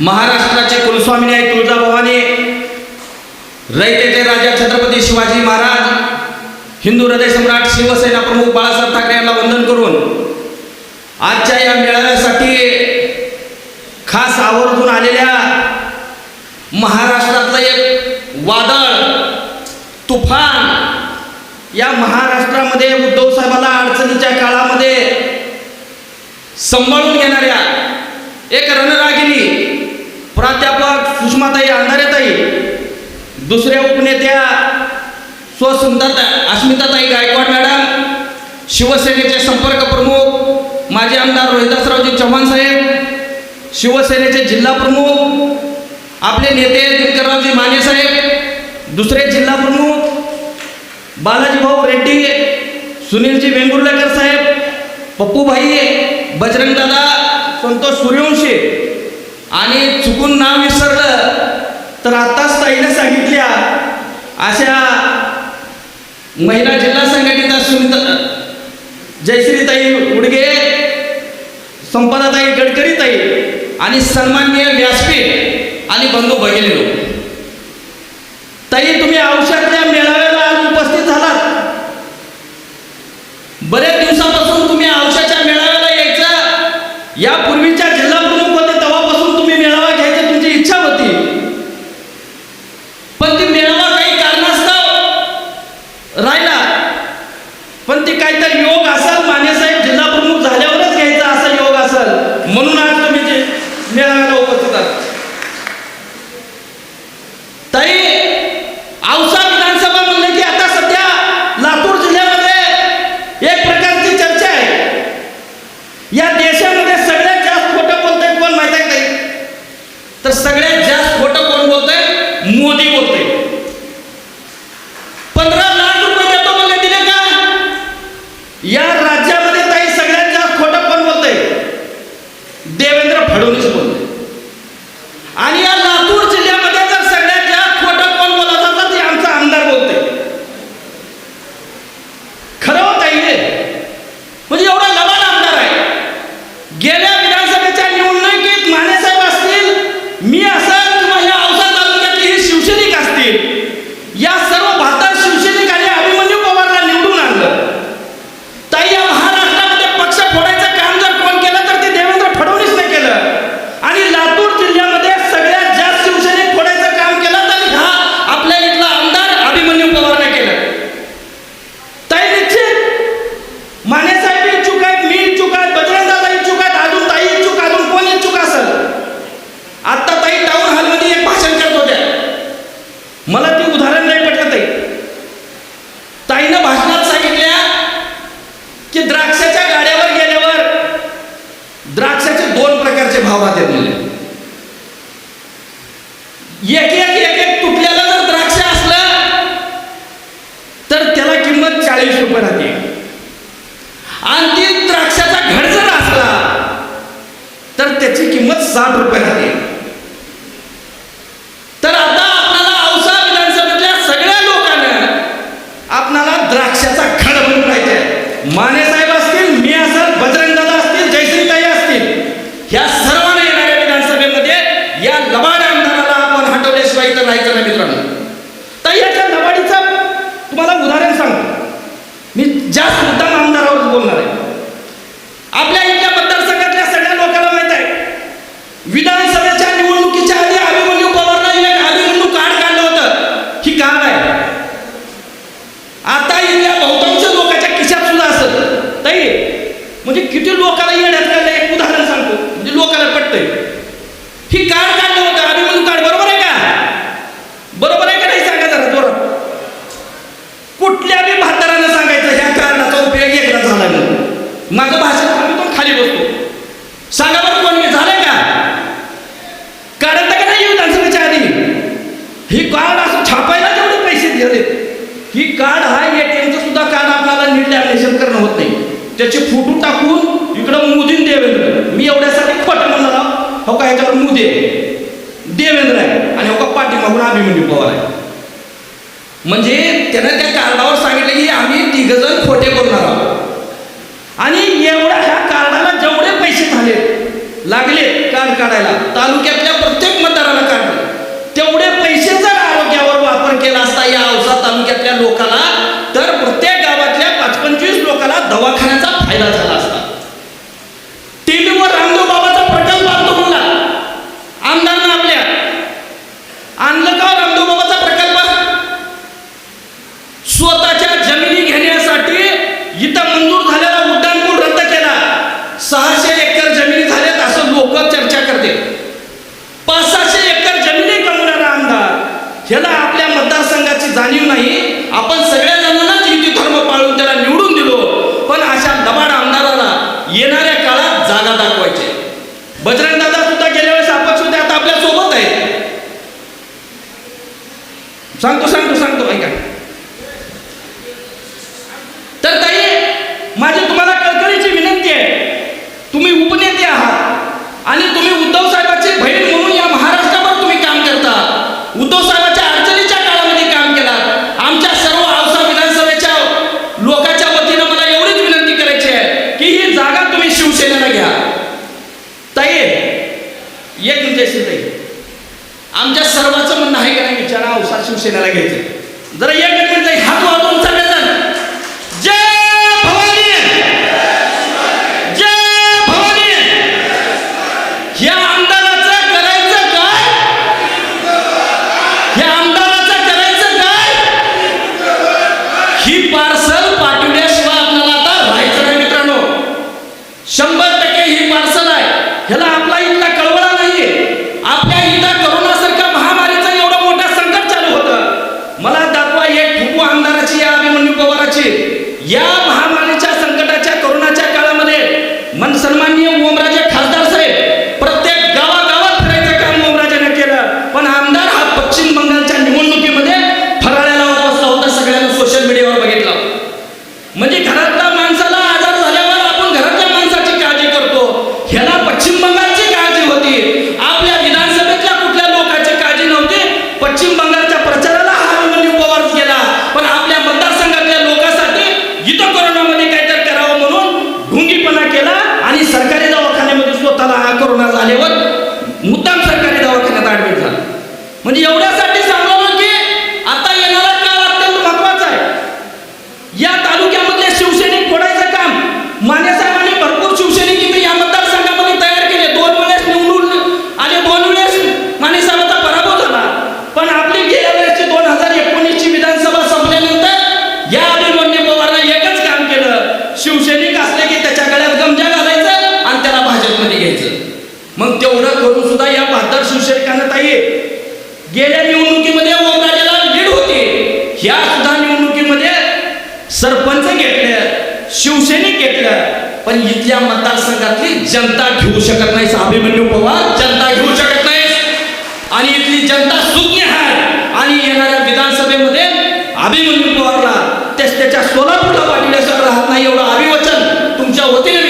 महाराष्ट्राचे कुलस्वामिनी आहे तुळजाभवानी रयतेचे राजा छत्रपती शिवाजी महाराज हिंदू हृदय सम्राट शिवसेना प्रमुख बाळासाहेब ठाकरे यांना वंदन करून आजच्या या मेळाव्यासाठी खास आवर्जून आलेल्या महाराष्ट्रातलं एक वादळ तुफान या महाराष्ट्रामध्ये उद्धव साहेबाला अडचणीच्या काळामध्ये सांभाळून घेणाऱ्या एक रणरागिनी प्राध्यापक सुषमाताई अंधारेताई दुसऱ्या उपनेत्या स्वसुंदर अस्मिताताई गायकवाड मॅडम शिवसेनेचे संपर्क प्रमुख माजी आमदार रोहिदासरावजी चव्हाण साहेब शिवसेनेचे जिल्हा प्रमुख आपले नेते दिनकररावजी माने साहेब दुसरे जिल्हा प्रमुख बालाजी भाऊ रेड्डी सुनीलजी वेंगुर्लेकर साहेब पप्पूभाई बजरंगदादा संतोष सूर्यवंशी आणि चुकून नाव विसरलं तर आत्ताच ताईने सांगितल्या अशा महिला जिल्हा संघटनेचा सुनीता जयश्रीताई उडगे संपदाताई गडकरीताई आणि सन्माननीय व्यासपीठ आणि बंधू भगिनी ताई तुम्ही औषधाच्या राहिला. पण ते काहीतरी योग असेल मानेसाहेब जिल्हा प्रमुख झाल्यावरच घ्यायचा असा योग असेल म्हणून आज तुम्ही ते मेळाव्याला उपस्थित आहात ताई औसा विधानसभा म्हणलं की आता सध्या लातूर जिल्ह्यामध्ये एक प्रकारची चर्चा आहे या देशामध्ये सगळ्यात जास्त खोटं बोलतंय कोण माहीत आहे ताई तर सगळ्यात जास्त खोटं कोण बोलतंय मोदी बोलतोय पंधरा लाख रुपये देतो म्हणले दिले का या राज्यामध्ये ताई सगळ्यात जास्त खोटं कोण बोलतंय देवेंद्र फडणवीस बोलतोय आणि या लातूर जिल्ह्यामध्ये जर सगळ्यात जास्त खोटं कोण बोलत असेल ते आमचा आमदार बोलतोय खरं होत आहे म्हणजे एवढा लबाड आमदार आहे गेल्या विधानसभेच्या निवडणुकीत मानेसाहेब असतील मी असेल किंवा या औसा तालुक्यातले हे शिवसैनिक असतील या सर्व भारतात शिवसैनिकांनी अभिमन्यू पवारला निवडून आणलं ताई या महाराष्ट्रामध्ये पक्ष फोडायचं काम जर कोण केलं तर ते देवेंद्र फडणवीसने केलं आणि लातूर जिल्ह्यामध्ये सगळ्यात जास्त शिवसैनिक फोडायचं काम केलं तर हा आपल्या इथला आमदार अभिमन्यू पवारने केलं ताई निश्चित मानेसाहेब इच्छुक आहेत मी इच्छुक आहेत बजरंगदादा इच्छुक आहेत अजून ताई इच्छुक अजून कोण इच्छुक असेल आता ताई टाऊन हॉलमध्ये एक भाषण करत होत्या मला ती उदाहरण नाही पटलं ताई ताईनं भाषणात सांगितल्या की द्राक्षाच्या गाड्यावर गेल्यावर माणसाचे दोन प्रकारचे भाव राहतात म्हणले एक एक एक एक तुटल्याला जर द्राक्ष असलं तर त्याला किंमत चाळीस रुपये राहते. आणि ती द्राक्षाचा घड जर असला तर त्याची किंमत साठ रुपये राहते तर आता आपल्याला औसा विधानसभेतल्या सगळ्या लोकांना आपणाला द्राक्षाचा घड म्हणून राहायचे माने साहेब असतील मी असेल बजरंगदादा असतील जयश्रीताई असतील ह्या सर्वांना येणाऱ्या विधानसभेमध्ये या लबाड आमदाराला आपण हटवल्याशिवाय इथं राहायचं नाही मित्रांनो तर याच्या लबाडीचं तुम्हाला उदाहरण सांगतो मी जास्त मुद्दाम आमदारावर बोलणार आहे आपल्या इथल्या मतदारसंघातल्या सगळ्या लोकांना माहीत आहे विधानसभेच्या निवडणुकीच्या आधी अभिमन्यू पवारला एक अभिमन्यू कार्ड काढलं होतं ही कार्ड आहे आता इथल्या बहुतांश लोकांच्या खिशात सुद्धा असत ताई म्हणजे किती लोकांना येण्यात काढलं एक उदाहरण सांगतो म्हणजे लोकांना पटतंय ही कार्ड काढलं होतं अभिमन्यू कार्ड बरोबर आहे का बरोबर आहे का नाही सांगा जरा जोरात कुठल्या बी म्हातारानं सांगायचं ह्या कारणाचा उपयोग एकदा झाला म्हणून माझं भाषण थांबवतो खाली बसतो सांगा बरं कोण मी झालंय का काढत का नाही विधानसभेच्या आधी ही कार्ड असं छापायला जेवढे पैसे दिले ही कार्ड हा एटीएमचं सुद्धा कार्ड आपल्याला नीट लॅमिनेशन करणं होत नाही. त्याचे फोटो टाकून इकडं मोदीन देवेंद्र. मी एवढ्यासाठी खोटं म्हणणार हो का ह्याच्यावर मोदी आहे? देवेंद्र आहे. आणि हो का पाठीमागून अभिमन्यू पवार आहे. म्हणजे त्यानं त्या कार्डावर सांगितलं की आम्ही तिघ जण खोटे करणार आहोत. आणि एवढ्या ह्या कार्डाला जेवढे पैसे झाले लागले कार्ड काढायला तालुक्यातल्या दिली नाही. आपण सगळ्या जणांनाच हिंदू धर्म पाळून त्याला निवडून दिलो. पण अशा दबाड आमदाराला येणाऱ्या काळात जागा दाखवायचे बजरंग दादा सुद्धा गेल्या वेळेस आपण सुद्धा आता आपल्यासोबत आहे सांगतो सांग औसा घ्यायचे. म्हणजे एवढ्यासाठी सांगावं की आता येणारा काळ अत्यंत महत्त्वाचा आहे. या तालुक्यामधले शिवसैनिक फोडायचं काम माने साहेबांनी भरपूर शिवसैनिक इथे या मतदारसंघामध्ये तयार केले. दोन वेळेस निवडून आले दोन वेळेस माने साहेबांचा पराभव झाला. पण आपली गेल्या वेळेसची दोन हजार एकोणीसची विधानसभा संपल्यानंतर या अभिमन्य पवारनं एकच काम केलं. शिवसैनिक असले की त्याच्या गळ्यात गमजा घालायचं आणि त्याला भाजपमध्ये घ्यायचं. मग तेवढं करून सुद्धा या बहादर शिवसैनिकांना ताई गेल्या निवडणुकीमध्ये ओमराजेला लीड होते. ह्या सुद्धा निवडणुकीमध्ये सरपंच घेतले शिवसैनिक घेतलं पण इथल्या मतदारसंघातली जनता घेऊ शकत नाही अभिमन्यू पवार जनता घेऊ शकत नाही. आणि इथली जनता सुज्ञ आहे. आणि येणाऱ्या विधानसभेमध्ये अभिमन्यू पवारला त्याच्या सोलापूरला पाठवल्याशिवाय राहत नाही एवढं अभिवचन तुमच्या वतीने